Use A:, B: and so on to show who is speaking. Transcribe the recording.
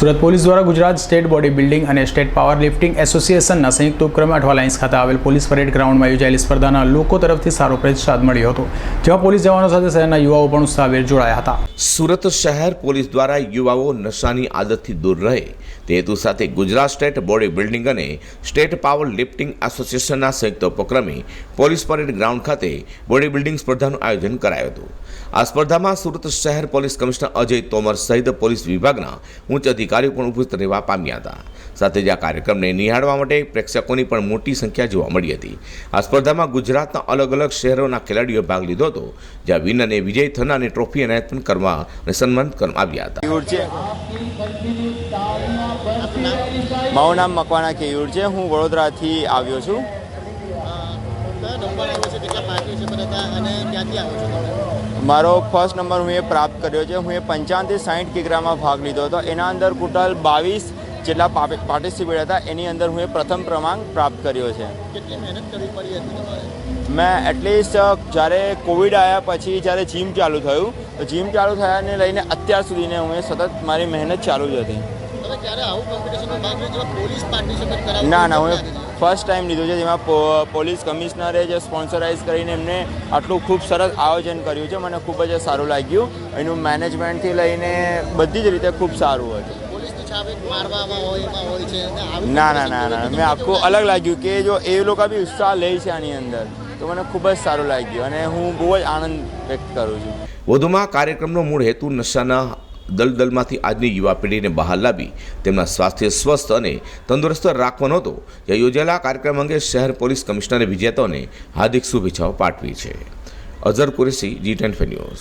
A: Surat police દ્વારા Gujarat state body building અને state power lifting એસોસિએશનના સંયુક્ત ઉપક્રમે અઠવા લાઇન્સ ખાતે આવેલ પોલીસ પરેડ ગ્રાઉન્ડમાં યોજાયેલી સ્પર્ધાના લોકો તરફથી સારો પ્રતિસાદ મળ્યો હતો, જેમાં પોલીસ જવાનો સાથે શહેરના યુવાઓ પણ ઉત્સાહભેર જોડાયા હતા.
B: સુરત શહેર પોલીસ દ્વારા યુવાઓ નશાની આદતથી દૂર રહે, તે હેતુ સાથે ગુજરાત સ્ટેટ બોડી બિલ્ડિંગ અને સ્ટેટ પાવર લિફ્ટિંગ એસોસિએશનના સંયુક્ત ઉપક્રમે પોલીસ પરેડ ગ્રાઉન્ડ ખાતે બોડી બિલ્ડિંગ સ્પર્ધાનું આયોજન કરાયું હતું. આ સ્પર્ધામાં સુરત શહેર પોલીસ કમિશનર અજય તોમર સહિત પોલીસ વિભાગના ઉચ્ચ અધિકારીઓ પણ ઉપસ્થિત રહેવા પામ્યા હતા. સાથે જ આ કાર્યક્રમને નિહાળવા માટે પ્રેક્ષકોની પણ મોટી સંખ્યા જોવા મળી હતી. આ સ્પર્ધામાં ગુજરાતના અલગ અલગ શહેરોના ખેલાડીઓએ ભાગ લીધો હતો જ્યાં વિન અને વિજય થનારને ટ્રોફી એનાયત પણ કરવા અને સન્માનિત કરવામાં આવ્યા હતા.
C: મારું નામ મકવાના કેયુર છે. હું વડોદરાથી આવ્યો છું.
D: નંબર આવ્યો છે? કેટલા પાર્ટી છે? બધા અને ક્યાંથી આવ્યો છો તમે?
C: મારો ફર્સ્ટ નંબર હું એ પ્રાપ્ત કર્યો છે. હું એ પંચાવનથી સાઠ કિગ્રામાં ભાગ લીધો હતો. એના અંદર ટોટલ બાવીસ જેટલા પાર્ટિસિપેટ હતા. એની અંદર હું એ પ્રથમ ક્રમાંક પ્રાપ્ત કર્યો છે. મેં એટલીસ્ટ જ્યારે કોવિડ આવ્યા પછી જ્યારે જીમ ચાલુ થયું તો જીમ ચાલુ થયાને લઈને અત્યાર સુધીને હું એ સતત મારી મહેનત ચાલુ જ હતી. ના ના હું ફર્સ્ટ ટાઈમ લીધું છે જેમાં પોલીસ કમિશનરે જે સ્પોન્સરાઇઝ કરીને એમને આટલું ખૂબ સરસ આયોજન કર્યું છે મને ખૂબ જ સારું લાગ્યું. એનું મેનેજમેન્ટથી લઈને બધી જ રીતે ખૂબ સારું હતું. ના ના ના ના મેં આખું અલગ લાગ્યું કે જો એ લોકો બી ઉત્સાહ લે છે આની અંદર તો મને ખૂબ જ સારું લાગ્યું અને હું બહુ જ આનંદ વ્યક્ત કરું છું.
B: વધુમાં કાર્યક્રમનો મૂળ હેતુ નશાના દલદલમાંથી આજની યુવા પેઢીને બહાર લાવી તેમના સ્વાસ્થ્ય સ્વસ્થ અને તંદુરસ્ત રાખવાનો હતો. જ્યાં યોજાયેલા કાર્યક્રમ અંગે શહેર પોલીસ કમિશનરે વિજેતાઓને હાર્દિક શુભેચ્છાઓ પાઠવી છે. Azhar Qureshi, Zee ten news.